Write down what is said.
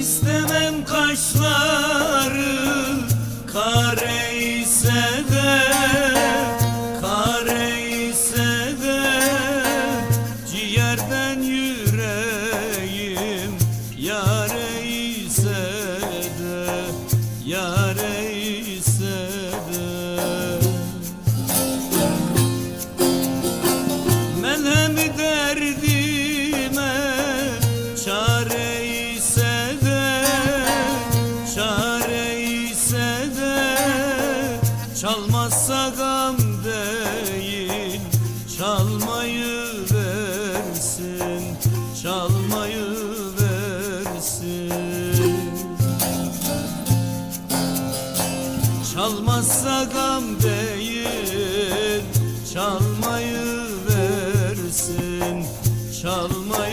İstemem kaşları. Kare ise de kare ise de. Ciğerden yüreğim yare ise de yare Çalmazsa gam değil Çalmayı versin Çalmayı versin. Çalmazsa gam değil Çalmayı versin Çalmayı